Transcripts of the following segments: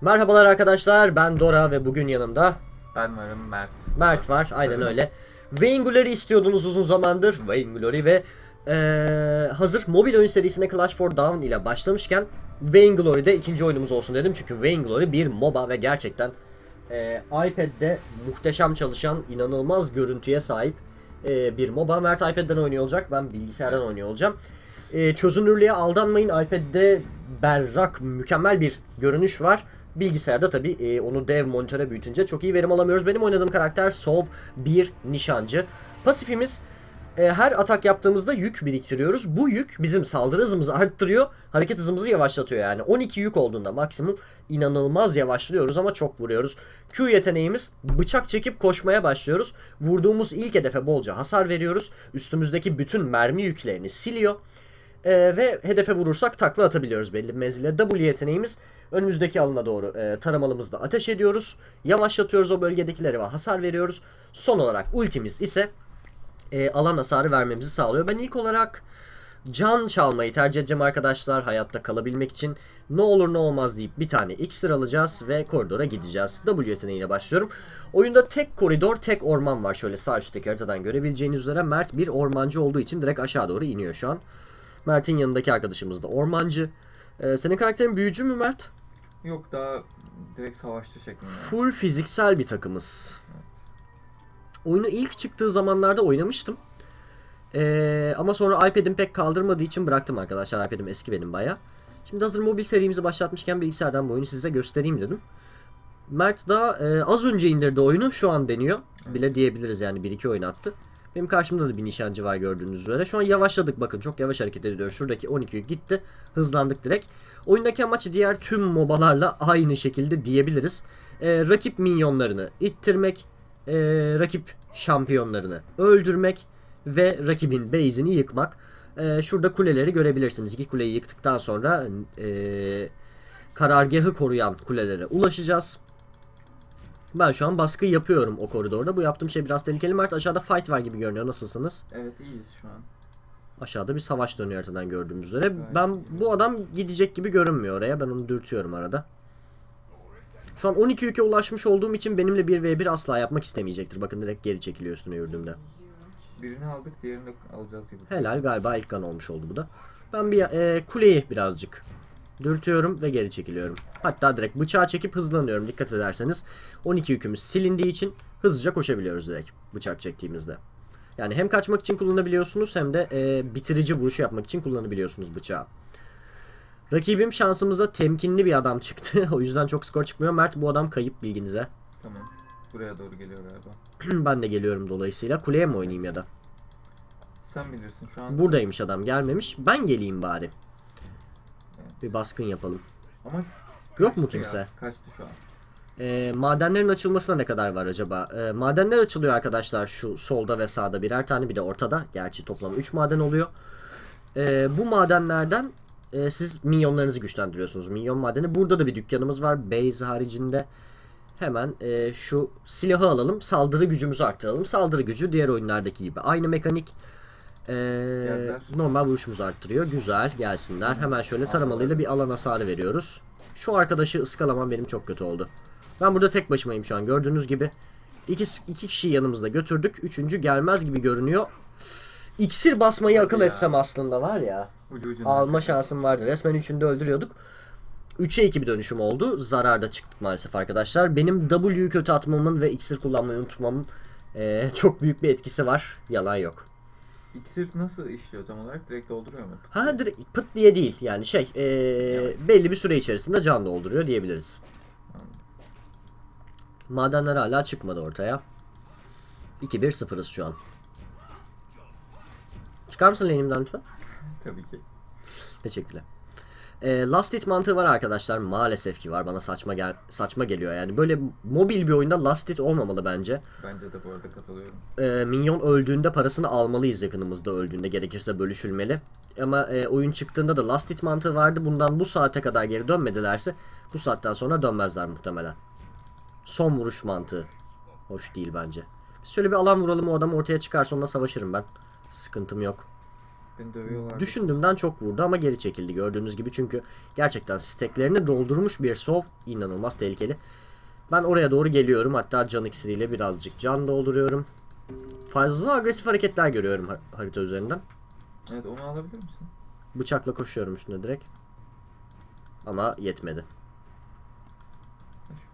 Merhabalar arkadaşlar ben Dora ve bugün yanımda Ben varım Mert. Mert var aynen öyle. Vainglory istiyordunuz uzun zamandır Vainglory ve eee, hazır mobil oyun serisine Clash for Dawn ile başlamışken Vainglory'de ikinci oyunumuz olsun dedim çünkü Vainglory bir MOBA ve gerçekten eee, iPad'de muhteşem çalışan inanılmaz görüntüye sahip eee, bir MOBA. Mert iPad'den oynuyor olacak ben bilgisayardan oynuyor olacağım. Eee, çözünürlüğe aldanmayın iPad'de berrak mükemmel bir görünüş var. Bilgisayarda tabi e, onu dev monitöre büyütünce çok iyi verim alamıyoruz. Benim oynadığım karakter Sov bir nişancı. Pasifimiz e, her atak yaptığımızda yük biriktiriyoruz. Bu yük bizim saldırı hızımızı arttırıyor. Hareket hızımızı yavaşlatıyor yani. 12 yük olduğunda maksimum inanılmaz yavaşlıyoruz ama çok vuruyoruz. Q yeteneğimiz bıçak çekip koşmaya başlıyoruz. Vurduğumuz ilk hedefe bolca hasar veriyoruz. Üstümüzdeki bütün mermi yüklerini siliyor. Ee, ve hedefe vurursak takla atabiliyoruz belli bir menzile. W yeteneğimiz önümüzdeki alana doğru e, taramalımızda ateş ediyoruz. Yavaşlatıyoruz o bölgedekilere ve hasar veriyoruz. Son olarak ultimiz ise e, alan hasarı vermemizi sağlıyor. Ben ilk olarak can çalmayı tercih edeceğim arkadaşlar hayatta kalabilmek için. Ne olur ne olmaz deyip bir tane iksir alacağız ve koridora gideceğiz. W yeteneğiyle başlıyorum. Oyunda tek koridor, tek orman var. Şöyle sağ üstteki haritadan görebileceğiniz üzere Mert bir ormancı olduğu için direkt aşağı doğru iniyor şu an. Mert'in yanındaki arkadaşımız da ormancı. Ee, senin karakterin büyücü mü Mert? Yok daha direkt savaşçı şeklinde. Full fiziksel bir takımız. Oyunu ilk çıktığı zamanlarda oynamıştım. Ee, ama sonra iPad'im pek kaldırmadığı için bıraktım arkadaşlar. iPad'im eski benim baya. Şimdi hazır mobil serimizi başlatmışken bilgisayardan bu oyunu size göstereyim dedim. Mert daha e, az önce indirdi oyunu. Şu an deniyor. Bile diyebiliriz yani 1-2 oyun attı. Benim karşımda da bir nişancı var gördüğünüz üzere. Şu an yavaşladık bakın. Çok yavaş hareket ediyor. Şuradaki 12 yük gitti. Hızlandık direkt. Oyundaki amaç diğer tüm mobalarla aynı şekilde diyebiliriz. Ee, rakip minyonlarını ittirmek, ee, rakip şampiyonlarını öldürmek ve rakibin base'ini yıkmak. Ee, şurada kuleleri görebilirsiniz. İki kuleyi yıktıktan sonra ee, karargahı koruyan kulelere ulaşacağız. Ben şu an baskı yapıyorum o koridorda. Bu yaptığım şey biraz tehlikeli. Mert aşağıda fight var gibi görünüyor. Nasılsınız? Evet iyiyiz şu an. Aşağıda bir savaş dönüyor haritadan gördüğümüz üzere. Evet. Ben bu adam gidecek gibi görünmüyor oraya. Ben onu dürtüyorum arada. Şu an 12 ülke ulaşmış olduğum için benimle 1v1 asla yapmak istemeyecektir. Bakın direkt geri çekiliyor üstüne yürüdüğümde. Birini aldık diğerini de alacağız gibi. Helal galiba ilk kan olmuş oldu bu da. Ben bir e, kuleyi birazcık dürtüyorum ve geri çekiliyorum. Hatta direkt bıçağı çekip hızlanıyorum dikkat ederseniz. 12 yükümüz silindiği için hızlıca koşabiliyoruz direkt bıçak çektiğimizde. Yani hem kaçmak için kullanabiliyorsunuz hem de e, bitirici vuruş yapmak için kullanabiliyorsunuz bıçağı. Rakibim şansımıza temkinli bir adam çıktı. o yüzden çok skor çıkmıyor. Mert bu adam kayıp bilginize. Tamam. Buraya doğru geliyor galiba. ben de geliyorum dolayısıyla. Kuleye mi oynayayım ya da? Sen bilirsin şu an. Buradaymış adam gelmemiş. Ben geleyim bari. Bir baskın yapalım. Ama Yok mu kimse? ya, Kaçtı şu an. E, madenlerin açılmasına ne kadar var acaba? E, madenler açılıyor arkadaşlar şu solda ve sağda birer tane bir de ortada. Gerçi toplam 3 maden oluyor. E, bu madenlerden e, siz minyonlarınızı güçlendiriyorsunuz. Minyon madeni. Burada da bir dükkanımız var. Base haricinde. Hemen e, şu silahı alalım. Saldırı gücümüzü arttıralım. Saldırı gücü diğer oyunlardaki gibi. Aynı mekanik. E, Geldiler. normal vuruşumuzu arttırıyor. Güzel gelsinler. Hemen şöyle taramalıyla bir alan hasarı veriyoruz. Şu arkadaşı ıskalamam benim çok kötü oldu. Ben burada tek başımayım şu an gördüğünüz gibi. İki, iki kişiyi yanımızda götürdük. Üçüncü gelmez gibi görünüyor. İksir basmayı Hadi akıl ya. etsem aslında var ya. Ucu ucuna. Alma şansım vardı. Resmen üçünü de öldürüyorduk. 3'e 2 bir dönüşüm oldu. Zararda çıktık maalesef arkadaşlar. Benim W'yu kötü atmamın ve iksir kullanmayı unutmamın eee, çok büyük bir etkisi var. Yalan yok. İksir nasıl işliyor tam olarak? Direkt dolduruyor mu? Ha direkt pıt diye değil yani şey eee, Evet. belli bir süre içerisinde can dolduruyor diyebiliriz. Anladım. Madenler hala çıkmadı ortaya. 2-1-0'ız şu an. Çıkar mısın lane'imden lütfen? Tabii ki. Teşekkürler. Ee, last hit mantığı var arkadaşlar. Maalesef ki var. Bana saçma gel saçma geliyor yani. Böyle mobil bir oyunda last hit olmamalı bence. Bence de bu arada katılıyorum. Ee, minyon öldüğünde parasını almalıyız yakınımızda öldüğünde. Gerekirse bölüşülmeli. Ama e, oyun çıktığında da last hit mantığı vardı. Bundan bu saate kadar geri dönmedilerse bu saatten sonra dönmezler muhtemelen. Son vuruş mantığı. Hoş değil bence. Biz şöyle bir alan vuralım o adam ortaya çıkarsa onunla savaşırım ben. Sıkıntım yok. Beni dövüyorlar. Düşündüğümden çok vurdu ama geri çekildi gördüğünüz gibi. Çünkü gerçekten steklerini doldurmuş bir sov inanılmaz tehlikeli. Ben oraya doğru geliyorum. Hatta can iksiriyle birazcık can dolduruyorum. Fazla agresif hareketler görüyorum har- harita üzerinden. Evet onu alabilir misin? Bıçakla koşuyorum üstüne direkt. Ama yetmedi.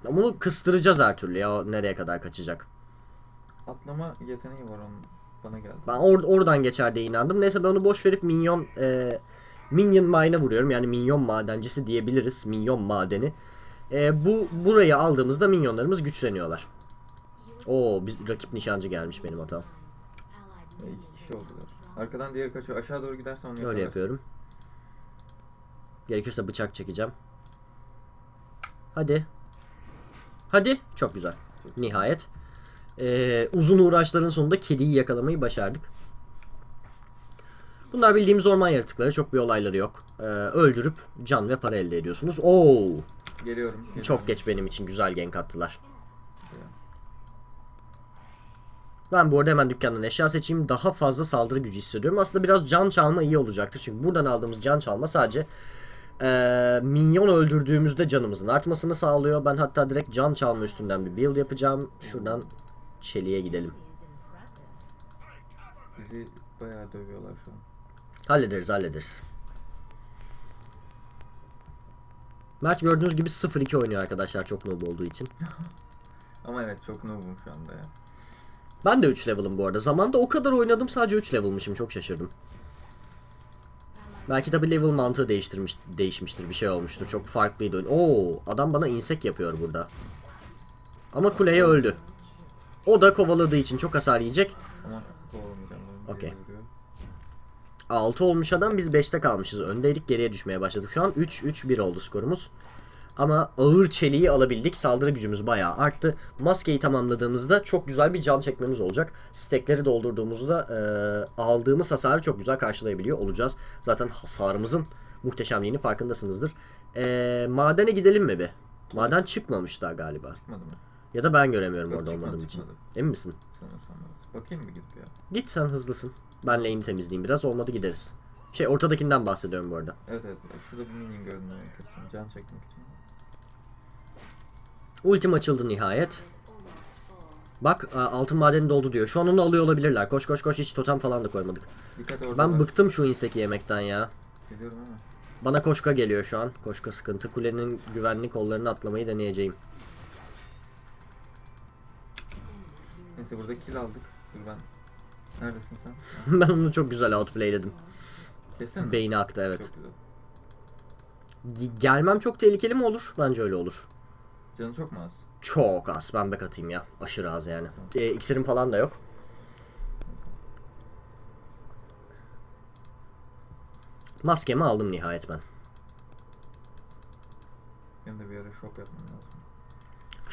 Ama Bunu kıstıracağız her türlü ya nereye kadar kaçacak. Atlama yeteneği var onun. Bana geldi. Ben or- oradan geçer diye inandım. Neyse ben onu boş verip minyon e, minion mine'a vuruyorum. Yani minyon madencisi diyebiliriz. Minyon madeni. E, bu burayı aldığımızda minyonlarımız güçleniyorlar. Oo biz rakip nişancı gelmiş benim hatam. E, iki kişi oldular. Arkadan diğeri kaçıyor. Aşağı doğru gidersen onu Öyle yapıyorum. Gerekirse bıçak çekeceğim. Hadi. Hadi. Çok güzel. Nihayet. Ee, uzun uğraşların sonunda kediyi yakalamayı başardık. Bunlar bildiğimiz orman yaratıkları. Çok bir olayları yok. Ee, öldürüp can ve para elde ediyorsunuz. Oo, Geliyorum. geliyorum. çok geç benim için güzel gank attılar. Ben bu arada hemen dükkandan eşya seçeyim. Daha fazla saldırı gücü hissediyorum. Aslında biraz can çalma iyi olacaktır. Çünkü buradan aldığımız can çalma sadece eee, minyon öldürdüğümüzde canımızın artmasını sağlıyor. Ben hatta direkt can çalma üstünden bir build yapacağım. Şuradan çeliğe gidelim. Bizi bayağı dövüyorlar şu an. Hallederiz hallederiz. Mert gördüğünüz gibi 0-2 oynuyor arkadaşlar çok noob olduğu için. Ama evet çok noobum şu anda ya. Ben de 3 level'ım bu arada. Zamanda o kadar oynadım sadece 3 level'mışım. Çok şaşırdım. Belki tabi level mantığı değiştirmiş, değişmiştir. Bir şey olmuştur. Çok farklıydı. Oo, adam bana insek yapıyor burada. Ama kuleye öldü. O da kovaladığı için çok hasar yiyecek. Ama kovalamayacağım. ben. Okey. Biri vuruyor. 6 olmuş adam biz 5'te kalmışız. Öndeydik geriye düşmeye başladık. Şu an 3-3-1 oldu skorumuz. Ama ağır çeliği alabildik. Saldırı gücümüz bayağı arttı. Maskeyi tamamladığımızda çok güzel bir can çekmemiz olacak. Stekleri doldurduğumuzda eee, aldığımız hasarı çok güzel karşılayabiliyor olacağız. Zaten hasarımızın muhteşemliğini farkındasınızdır. Eee, madene gidelim mi bir? Maden çıkmamış daha galiba. Çıkmadı mı? Ya da ben göremiyorum Yok, orada çıkmadı, olmadığım için. çıkmadı. Emin misin? Sanırsam evet. Bakayım bir gidip ya. Git sen hızlısın. Ben lane'i temizleyeyim biraz. Olmadı gideriz. Şey ortadakinden bahsediyorum bu arada. Evet evet. Şurada bir minion gördüm ben kesin. Can çekmek için. Ultim açıldı nihayet. Bak a, altın madeni doldu diyor. Şu an onu alıyor olabilirler. Koş koş koş hiç totem falan da koymadık. Dikkat orada Ben bıktım şu inseki yemekten ya. Geliyorum ama. Bana koşka geliyor şu an. Koşka sıkıntı. Kulenin güvenlik kollarını atlamayı deneyeceğim. Neyse burada kill aldık. Dur ben. Neredesin sen? ben onu çok güzel outplayledim. Kesin mi? Beyni aktı evet. Çok güzel. Ge- Gelmem çok tehlikeli mi olur? Bence öyle olur. Canı çok mu az? Çok az. Ben back atayım ya. Aşırı az yani. E, iksirim falan da yok. Maskemi aldım nihayet ben. Benim de bir ara shop yapmam lazım.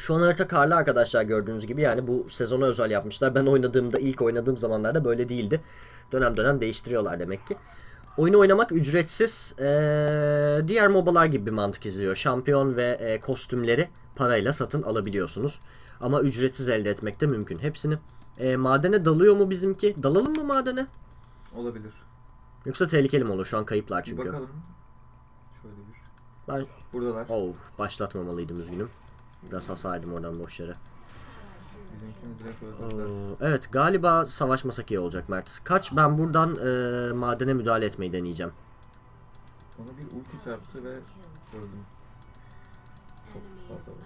Şu an harita karlı arkadaşlar gördüğünüz gibi yani bu sezona özel yapmışlar. Ben oynadığımda ilk oynadığım zamanlarda böyle değildi. Dönem dönem değiştiriyorlar demek ki. Oyunu oynamak ücretsiz. Ee, diğer MOBA'lar gibi bir mantık izliyor. Şampiyon ve e, kostümleri parayla satın alabiliyorsunuz. Ama ücretsiz elde etmek de mümkün. Hepsini. E, madene dalıyor mu bizimki? Dalalım mı madene? Olabilir. Yoksa tehlikeli mi olur? Şu an kayıplar Bir çünkü. bakalım. Şöyle bir. Ben Buradalar. oh, başlatmamalıydım üzgünüm. Biraz hasardım oradan boş yere. Oo, Evet galiba savaşmasak iyi olacak Mert. Kaç ben buradan e, madene müdahale etmeyi deneyeceğim. Ona bir ulti çarptı ve öldüm. Çok fazla var.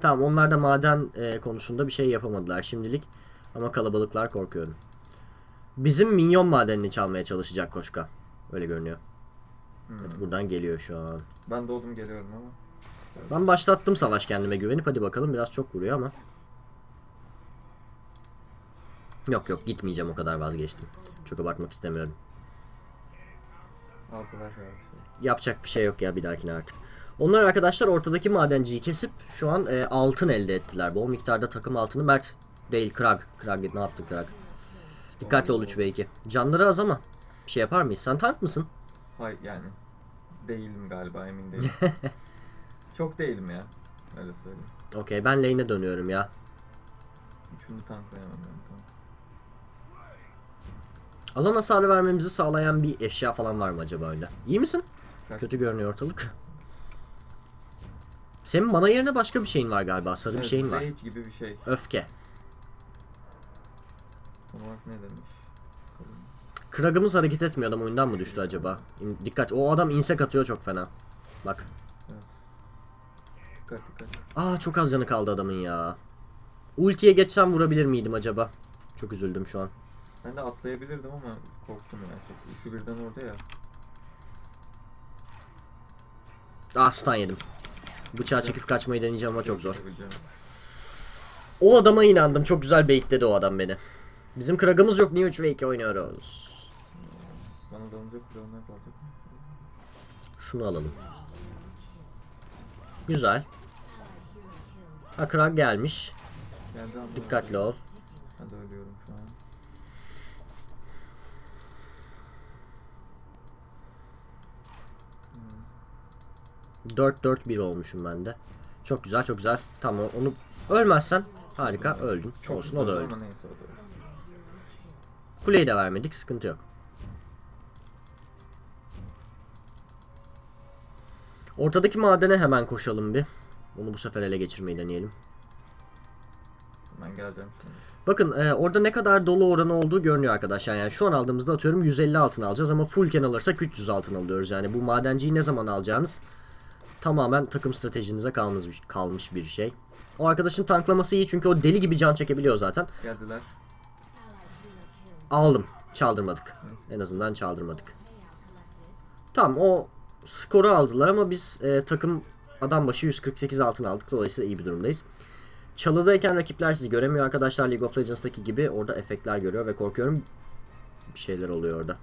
Tamam onlar da maden e, konusunda bir şey yapamadılar şimdilik. Ama kalabalıklar korkuyorum. Bizim minyon madenini çalmaya çalışacak Koşka. Öyle görünüyor. Hmm. Evet, buradan geliyor şu an. Ben doğdum geliyorum ama. Ben başlattım savaş kendime güvenip hadi bakalım biraz çok vuruyor ama. Yok yok gitmeyeceğim o kadar vazgeçtim. Çok abartmak istemiyorum. Şey. Yapacak bir şey yok ya bir dahakine artık. Onlar arkadaşlar ortadaki madenciyi kesip şu an e, altın elde ettiler. Bol miktarda takım altını Mert değil Krag. Krag ne yaptın Krag? Dikkatli ol 3 ve 2. Canları az ama bir şey yapar mıyız? Sen tank mısın? Hay yani. Değilim galiba emin değilim. Çok değilim ya. Öyle söyleyeyim. Okey ben lane'e dönüyorum ya. Üçünü tanklayamam ben tamam. Alan hasarı vermemizi sağlayan bir eşya falan var mı acaba öyle? İyi misin? Kaç- Kötü görünüyor ortalık. Senin mana yerine başka bir şeyin var galiba. Sarı bir Evet, şeyin var. Rage gibi bir şey. Öfke. Olarak ne demiş? Kragımız hareket etmiyor adam oyundan mı düştü acaba? Dikkat o adam insek atıyor çok fena. Bak. Dikkat dikkat. Aa çok az canı kaldı adamın ya. Ultiye geçsem vurabilir miydim acaba? Çok üzüldüm şu an. Ben de atlayabilirdim ama korktum ya. Şu birden orada ya. Aa stun yedim. Bıçağı çekip kaçmayı deneyeceğim ama çok zor. O adama inandım. Çok güzel baitledi o adam beni. Bizim kragımız yok. Niye 3 ve 2 oynuyoruz? Bana dalınacak kurallar dalacak mı? Şunu alalım. Güzel. Ha krag gelmiş. Dikkatli ol. Ben de ölüyorum şu an. Hmm. 4-4-1 olmuşum ben de. Çok güzel çok güzel. Tamam onu ölmezsen harika öldün. Çok Olsun o da öldü. Kuleyi de vermedik sıkıntı yok. Ortadaki madene hemen koşalım bir. Onu bu sefer ele geçirmeyi deneyelim. Ben geleceğim şimdi. Bakın e, orada ne kadar dolu oranı olduğu görünüyor arkadaşlar. Yani şu an aldığımızda atıyorum 150 altın alacağız ama fullken alırsak 300 altın alıyoruz. Yani bu madenciyi ne zaman alacağınız tamamen takım stratejinize kalmış, bir- kalmış bir şey. O arkadaşın tanklaması iyi çünkü o deli gibi can çekebiliyor zaten. Geldiler. Aldım. Çaldırmadık. En azından çaldırmadık. Tamam o skoru aldılar ama biz e, takım adam başı 148 altın aldık. Dolayısıyla iyi bir durumdayız. Çalıdayken rakipler sizi göremiyor arkadaşlar. League of Legends'taki gibi orada efektler görüyor ve korkuyorum bir şeyler oluyor orada.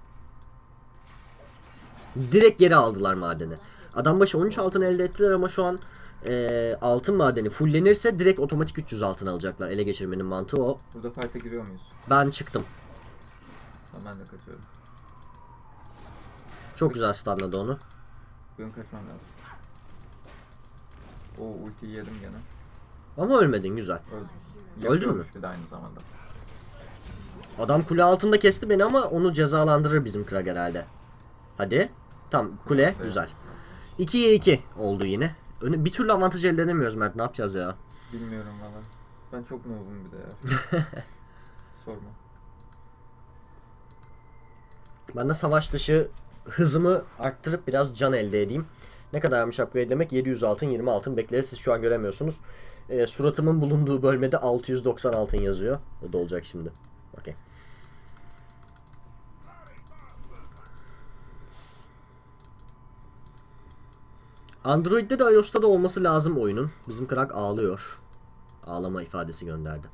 Direkt geri aldılar madeni. Adam başı 13 altın elde ettiler ama şu an e, altın madeni fullenirse direkt otomatik 300 altın alacaklar. Ele geçirmenin mantığı o. Burada fight'e giriyor muyuz? Ben çıktım. Tamam ben de kaçıyorum. Çok güzel stunladı onu. Benim kaçmam lazım. Oo ultiyi yedim gene. Ama ölmedin güzel. Öldüm. Öldün mü? Bir de aynı zamanda. Adam kule altında kesti beni ama onu cezalandırır bizim Krag herhalde. Hadi. Tam kule altı. güzel. 2'ye 2 oldu yine. Öne- Bir türlü avantaj elde edemiyoruz Mert ne yapacağız ya? Bilmiyorum valla. Ben çok noob'um bir de ya. Sorma. Ben de savaş dışı hızımı arttırıp biraz can elde edeyim. Ne kadarmış upgrade demek? 700 altın 20 altın bekleriz. Siz şu an göremiyorsunuz. Ee, suratımın bulunduğu bölmede 690 altın yazıyor. O da olacak şimdi. Okey. Android'de de iOS'ta da olması lazım oyunun. Bizim krak ağlıyor. Ağlama ifadesi gönderdi.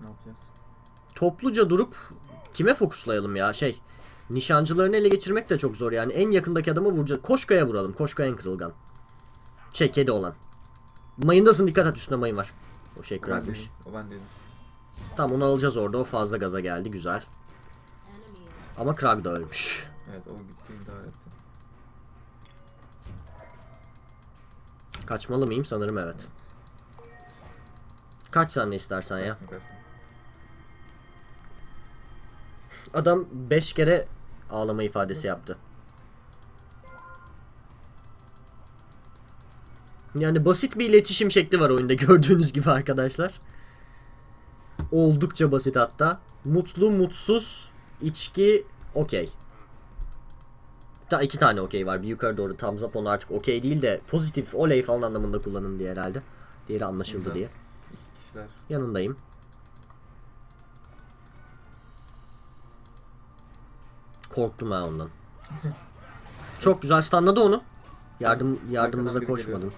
Ne yapacağız? topluca durup kime fokuslayalım ya şey nişancılarını ele geçirmek de çok zor yani en yakındaki adamı vuracağız. Koşkaya vuralım. Koşkaya en kırılgan. Şey kedi olan. Mayındasın dikkat et üstünde mayın var. O şey değilim. O ben değilim. Tamam onu alacağız orada. O fazla gaza geldi. Güzel. Ama Krag da ölmüş. Evet o gitti intihar etti. Kaçmalı mıyım? Sanırım evet. Kaç sen ne istersen ya. Adam 5 kere ağlama ifadesi yaptı. Yani basit bir iletişim şekli var oyunda gördüğünüz gibi arkadaşlar. Oldukça basit hatta. Mutlu, mutsuz, içki, okey. Ta iki tane okey var. Bir yukarı doğru thumbs up onu artık okey değil de pozitif oley falan anlamında kullanın diye herhalde. Diğeri anlaşıldı Güzel. diye. Yanındayım. Korktum ha ondan. Çok güzel stunladı onu. Yardım yardımımıza koşmadın.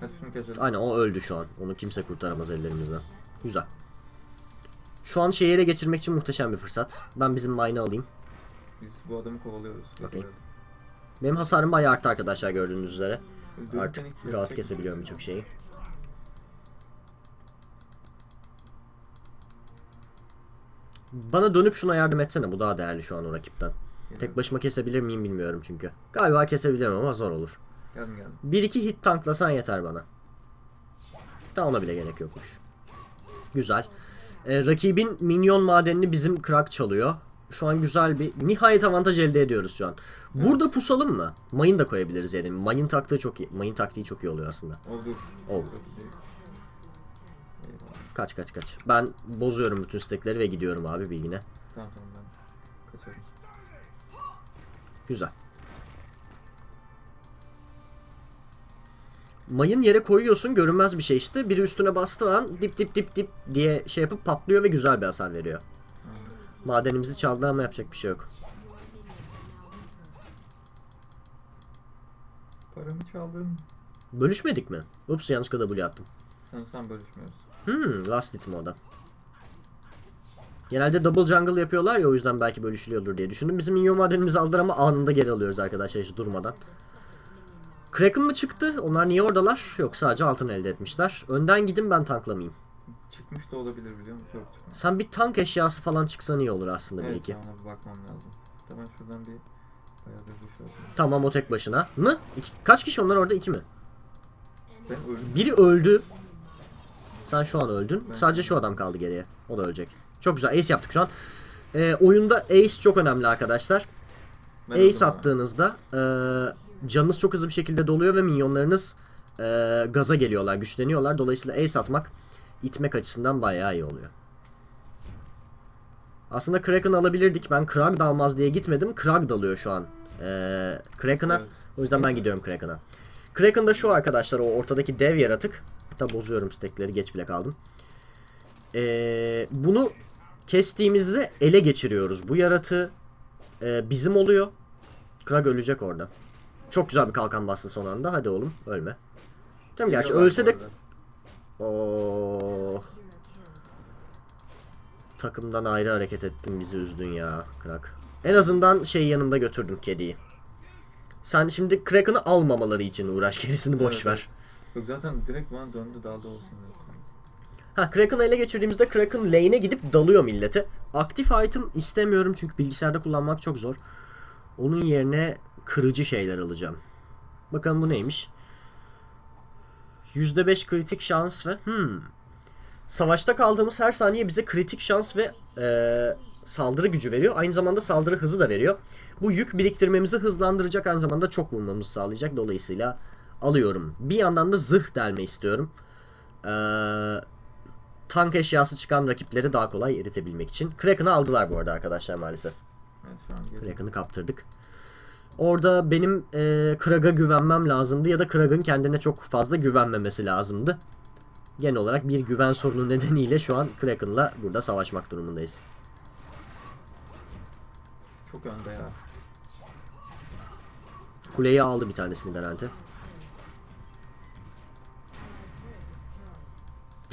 Hadi şunu keselim. Aynen o öldü şu an. Onu kimse kurtaramaz ellerimizden. Güzel. Şu an şeyi ele geçirmek için muhteşem bir fırsat. Ben bizim mine'ı alayım. Biz bu adamı kovalıyoruz. Okey. Benim hasarım bayağı arttı arkadaşlar gördüğünüz üzere. Artık rahat kesebiliyorum birçok şeyi. Bana dönüp şuna yardım etsene. Bu daha değerli şu an o rakipten. Tek başıma kesebilir miyim bilmiyorum çünkü. Galiba kesebilirim ama zor olur. Geldim geldim. 1-2 hit tanklasan yeter bana. Daha ona bile gerek yokmuş. Güzel. Ee, rakibin minyon madenini bizim krak çalıyor. Şu an güzel bir nihayet avantaj elde ediyoruz şu an. Burada pusalım mı? Mayın da koyabiliriz yani. Mayın taktiği çok iyi. Mayın taktiği çok iyi oluyor aslında. Olur. Olur. Kaç kaç kaç. Ben bozuyorum bütün stekleri ve gidiyorum abi bilgine. Tamam. Güzel. Mayın yere koyuyorsun görünmez bir şey işte. Biri üstüne bastığı an dip dip dip dip diye şey yapıp patlıyor ve güzel bir hasar veriyor. Madenimizi çaldı ama yapacak bir şey yok. Paramı çaldın. Bölüşmedik mi? Ups yanlışlıkla W attım. Sen sen bölüşmüyorsun. Hmm, last hit mi o da? Genelde double jungle yapıyorlar ya o yüzden belki bölüşülüyordur diye düşündüm. Bizim minyon madenimizi aldılar ama anında geri alıyoruz arkadaşlar hiç durmadan. Kraken mı çıktı? Onlar niye oradalar? Yok sadece altın elde etmişler. Önden gidin ben tanklamayayım. Çıkmış da olabilir biliyor musun? Çok çıkmış. Sen bir tank eşyası falan çıksan iyi olur aslında Evet belki. ona bir bakmam lazım. Tamam şuradan bir bayağı bir duş aldım. Tamam o tek başına. Mı? İki- kaç kişi onlar orada? iki mi? Ben öldüm. Biri öldü. Sen şu an öldün. Ben- Sadece şu adam kaldı geriye. O da ölecek. Çok güzel. Ace yaptık şu an. Ee, oyunda Ace çok önemli arkadaşlar. Ben Ace attığınızda e, canınız çok hızlı bir şekilde doluyor ve minyonlarınız e, gaza geliyorlar, güçleniyorlar. Dolayısıyla Ace atmak itmek açısından bayağı iyi oluyor. Aslında Kraken alabilirdik. Ben Krag da almaz diye gitmedim. Krag dalıyor şu an. E, Kraken'a. Evet. O yüzden ben gidiyorum Kraken'a. Kraken da şu arkadaşlar o ortadaki dev yaratık. Hatta bozuyorum stekleri geç bile kaldım. E, bunu kestiğimizde ele geçiriyoruz. Bu yaratığı e, bizim oluyor. Krag ölecek orada. Çok güzel bir kalkan bastı son anda. Hadi oğlum ölme. Tamam gerçi ölse de. Oo. Takımdan ayrı hareket ettin bizi üzdün ya Krak. En azından şey yanımda götürdüm kediyi. Sen şimdi Kraken'ı almamaları için uğraş gerisini boş ver. Yok zaten direkt bana döndü dalda olsun diye. Ha Kraken'ı ele geçirdiğimizde Kraken lane'e gidip dalıyor millete. Aktif item istemiyorum çünkü bilgisayarda kullanmak çok zor. Onun yerine kırıcı şeyler alacağım. Bakalım bu neymiş? %5 kritik şans ve hmm. Savaşta kaldığımız her saniye bize kritik şans ve eee, saldırı gücü veriyor. Aynı zamanda saldırı hızı da veriyor. Bu yük biriktirmemizi hızlandıracak aynı zamanda çok vurmamızı sağlayacak. Dolayısıyla alıyorum. Bir yandan da zırh delme istiyorum. Eee tank eşyası çıkan rakipleri daha kolay eritebilmek için. Kraken'ı aldılar bu arada arkadaşlar maalesef. Evet. Kraken'ı kaptırdık. Orada benim e, Krag'a güvenmem lazımdı ya da Krag'ın kendine çok fazla güvenmemesi lazımdı. Genel olarak bir güven sorunu nedeniyle şu an Kraken'la burada savaşmak durumundayız. Çok önde ya. Kuleyi aldı bir tanesini garanti.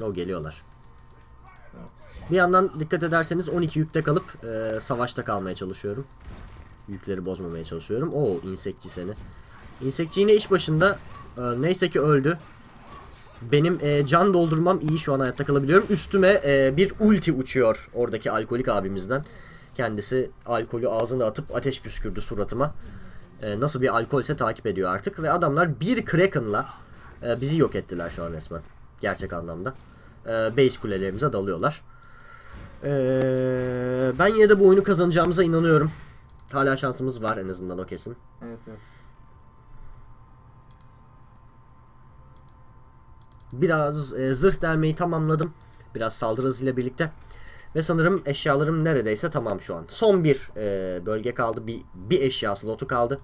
O geliyorlar. Bir yandan dikkat ederseniz 12 yükte kalıp e, savaşta kalmaya çalışıyorum. Yükleri bozmamaya çalışıyorum. Oo insekçi seni. İnsekçi yine iş başında. E, neyse ki öldü. Benim e, can doldurmam iyi şu an hayatta kalabiliyorum. Üstüme e, bir ulti uçuyor oradaki alkolik abimizden. Kendisi alkolü ağzına atıp ateş püskürdü suratıma. E, nasıl bir alkolse takip ediyor artık. Ve adamlar bir Kraken'la e, bizi yok ettiler şu an resmen. Gerçek anlamda. E, base kulelerimize dalıyorlar. Ee, ben yine de bu oyunu kazanacağımıza inanıyorum. Hala şansımız var en azından o kesin. Evet evet. Biraz e, zırh delmeyi tamamladım. Biraz saldırı hızıyla birlikte. Ve sanırım eşyalarım neredeyse tamam şu an. Son bir e, bölge kaldı. Bir, bir eşya slotu kaldı.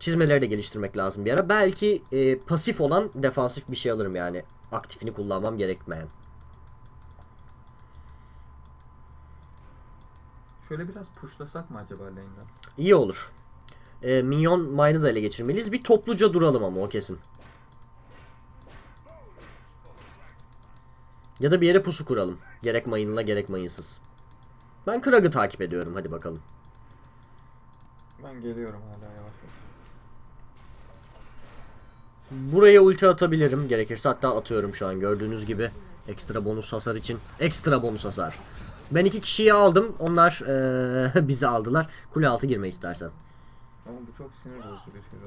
Çizmeleri de geliştirmek lazım bir ara. Belki e, pasif olan defansif bir şey alırım yani. Aktifini kullanmam gerekmeyen. Şöyle biraz pushlasak mı acaba lane'den? İyi olur. E, minyon mine'ı da ele geçirmeliyiz. Bir topluca duralım ama o kesin. Ya da bir yere pusu kuralım. Gerek mayınla gerek mayınsız. Ben Krag'ı takip ediyorum. Hadi bakalım. Ben geliyorum hala yavaş yavaş. Buraya ulti atabilirim gerekirse. Hatta atıyorum şu an gördüğünüz gibi. Ekstra bonus hasar için. Ekstra bonus hasar. Ben iki kişiyi aldım. Onlar eee, bizi aldılar. Kule altı girme istersen. Ama bu çok sinir bozucu bir şey.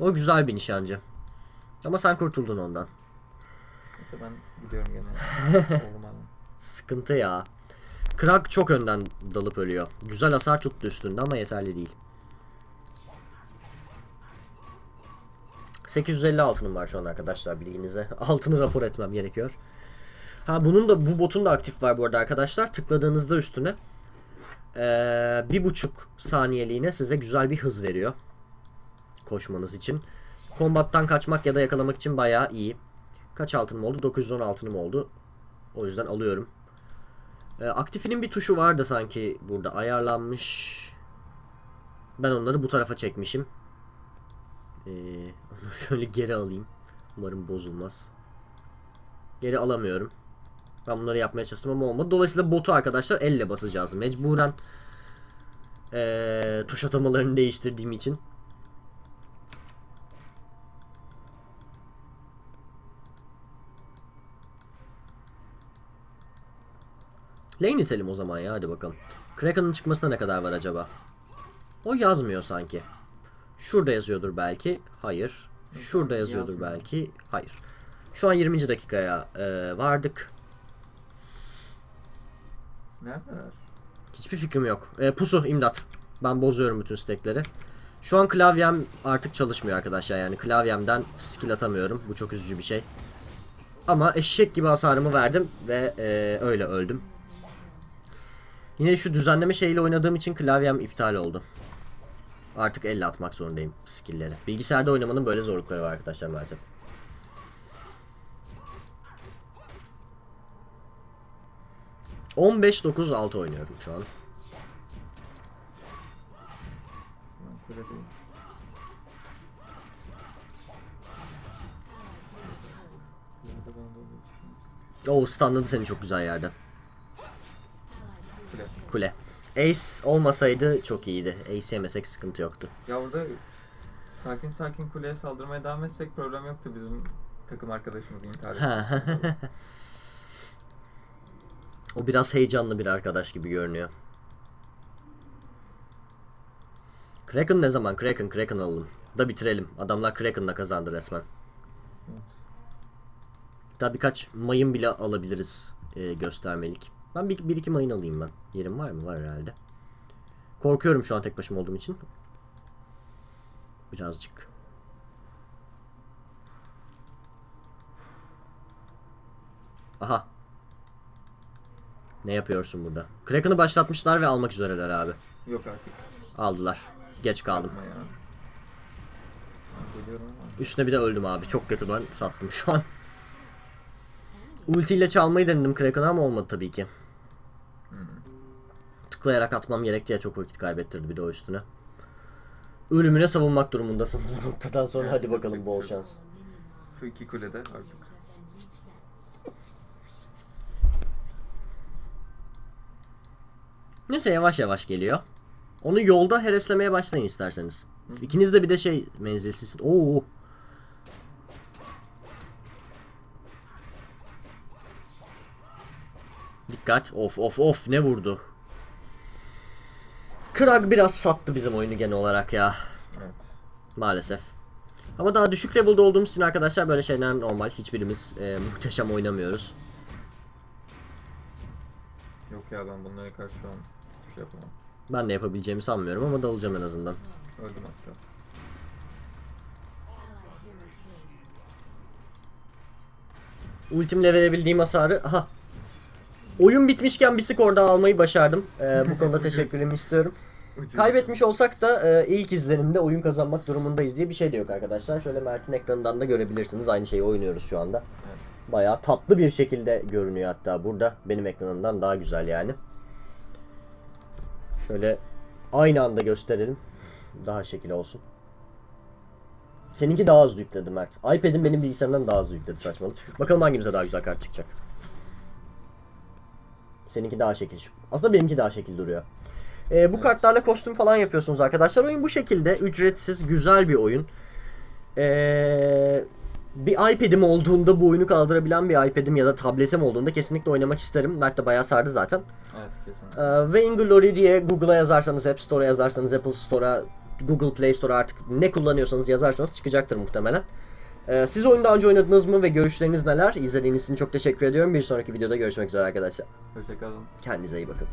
O güzel bir nişancı. Ama sen kurtuldun ondan. işte ben gidiyorum gene. Sıkıntı ya. Krak çok önden dalıp ölüyor. Güzel hasar tuttu üstünde ama yeterli değil. 850 altınım var şu an arkadaşlar bilginize. Altını rapor etmem gerekiyor. Ha bunun da bu botun da aktif var bu arada arkadaşlar. Tıkladığınızda üstüne ee, bir buçuk saniyeliğine size güzel bir hız veriyor. Koşmanız için. Kombattan kaçmak ya da yakalamak için bayağı iyi. Kaç altınım oldu? 910 altınım oldu. O yüzden alıyorum. Ee, aktifinin bir tuşu vardı sanki burada ayarlanmış. Ben onları bu tarafa çekmişim. Ee, şöyle geri alayım. Umarım bozulmaz. Geri alamıyorum. Ben bunları yapmaya çalıştım ama olmadı. Dolayısıyla botu arkadaşlar elle basacağız. Mecburen ee, tuş atamalarını değiştirdiğim için. Lane itelim o zaman ya hadi bakalım. Kraken'ın çıkmasına ne kadar var acaba? O yazmıyor sanki. Şurada yazıyordur belki. Hayır. Şurada yazıyordur belki. Hayır. Şu an 20. dakikaya e, vardık. Neredeler? Hiçbir fikrim yok. E, pusu imdat. Ben bozuyorum bütün stekleri. Şu an klavyem artık çalışmıyor arkadaşlar. Yani klavyemden skill atamıyorum. Bu çok üzücü bir şey. Ama eşek gibi hasarımı verdim ve e, öyle öldüm. Yine şu düzenleme şeyiyle oynadığım için klavyem iptal oldu. Artık elle atmak zorundayım skill'leri. Bilgisayarda oynamanın böyle zorlukları var arkadaşlar maalesef. ...15-9-6 oynuyorum şu an. Ben kuledeyim. Kulede bana da oluyor. Oo stunladı seni çok güzel yerde. Kule. Kule. Ace olmasaydı çok iyiydi. Ace yemesek sıkıntı yoktu. Ya orada sakin sakin kuleye saldırmaya devam etsek problem yoktu bizim takım arkadaşımız intihar Ha. etti. o biraz heyecanlı bir arkadaş gibi görünüyor. Kraken ne zaman? Kraken, Kraken alalım. Da bitirelim. Adamlar Kraken'la kazandı resmen. Evet. Hatta birkaç mayın bile alabiliriz e, göstermelik. Ben bir, bir iki mayın alayım ben. Yerim var mı? Var herhalde. Korkuyorum şu an tek başıma olduğum için. Birazcık. Aha. Ne yapıyorsun burada? Kraken'ı başlatmışlar ve almak üzereler abi. Yok artık. Aldılar. Geç kaldım. Üstüne bir de öldüm abi. Çok kötü ben sattım şu an. Ultiyle çalmayı denedim Kraken'a ama olmadı tabii ki. Tıklayarak atmam gerekti ya çok vakit kaybettirdi bir de o üstüne. Ölümüne savunmak durumundasınız bu noktadan sonra. Hadi bakalım bol şans. Şu iki kulede artık. Neyse yavaş yavaş geliyor. Onu yolda hereslemeye başlayın isterseniz. İkiniz de bir de şey menzilsiz. Oo. Dikkat. Of of of ne vurdu. Krag biraz sattı bizim oyunu genel olarak ya. Evet. Maalesef. Ama daha düşük level'da olduğumuz için arkadaşlar böyle şeyler normal. Hiçbirimiz e, muhteşem oynamıyoruz. Yok ya ben bunlara karşı şu an hiçbir şey yapamam. Ben de yapabileceğimi sanmıyorum ama dalacağım en azından. Öldüm hatta. Ultimle verebildiğim hasarı... Aha. Oyun bitmişken bir skor daha almayı başardım. Ee, bu konuda teşekkürümü istiyorum. Kaybetmiş olsak da e, ilk izlenimde oyun kazanmak durumundayız diye bir şey de yok arkadaşlar. Şöyle Mert'in ekranından da görebilirsiniz. Aynı şeyi oynuyoruz şu anda. Evet. Bayağı tatlı bir şekilde görünüyor hatta burada. Benim ekranımdan daha güzel yani. Şöyle aynı anda gösterelim. Daha şekil olsun. Seninki daha hızlı yükledi Mert. iPad'in benim bilgisayarımdan daha hızlı yükledi saçmalık. Bakalım hangimize daha güzel kart çıkacak. Seninki daha şekil. Aslında benimki daha şekil duruyor. Ee, bu Evet. kartlarla kostüm falan yapıyorsunuz arkadaşlar. Oyun bu şekilde ücretsiz güzel bir oyun. Ee, bir iPad'im olduğunda bu oyunu kaldırabilen bir iPad'im ya da tabletim olduğunda kesinlikle oynamak isterim. Mert de bayağı sardı zaten. Evet kesin. Ee, Vainglory diye Google'a yazarsanız, App Store'a yazarsanız, Apple Store'a, Google Play Store'a artık ne kullanıyorsanız yazarsanız çıkacaktır muhtemelen. Ee, siz oyunu daha önce oynadınız mı ve görüşleriniz neler? İzlediğiniz için çok teşekkür ediyorum. Bir sonraki videoda görüşmek üzere arkadaşlar. Hoşçakalın. Kendinize iyi bakın.